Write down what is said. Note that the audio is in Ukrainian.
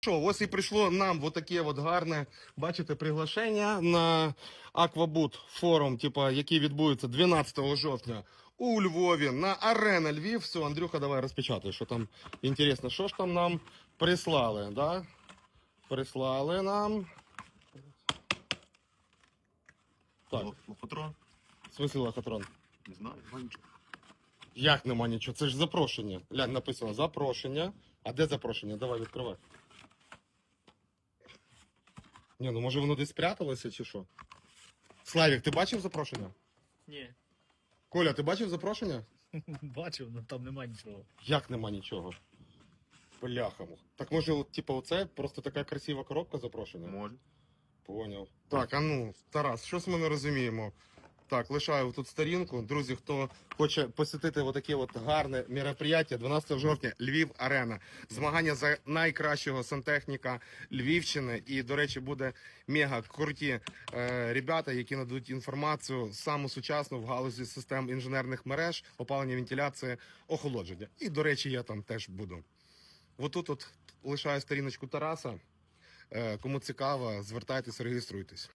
Що, ось і прийшло нам таке от гарне, бачите, приглашення на Аквабут форум, типа, який відбудеться 12 жовтня у Львові на Арена Львів. Все, Андрюха, давай розпечатай, що там інтересно, що ж там нам прислали, да? Прислали нам. Так, Лохотрон? в смысле лохотрон? Не знаю, нема нічого. Як нема нічого? Це ж запрошення. Глянь, написано запрошення. А де запрошення? Давай відкривай. Ні, ну може воно десь спряталося чи що? Славік, ти бачив запрошення? Ні, Коля, ти бачив запрошення? бачив, але там нема нічого. Як нема нічого? Бляхаму. Так може, от, типу, оце просто така красива коробка запрошення? Може. Поняв. Так, а ну, Тарас, щось ми не розуміємо. Так, лишаю тут сторінку. Друзі, хто хоче посетити отаке от гарне мероприятие 12 жовтня Львів Арена. Змагання за найкращого сантехніка Львівщини. І, до речі, буде мега круті е, ребята, які нададуть інформацію саму сучасну в галузі систем інженерних мереж, опалення, вентиляції, охолодження. І, до речі, я там теж буду. Отут от лишаю сторіночку Тараса. Е, Кому цікаво, звертайтесь, реєструйтесь.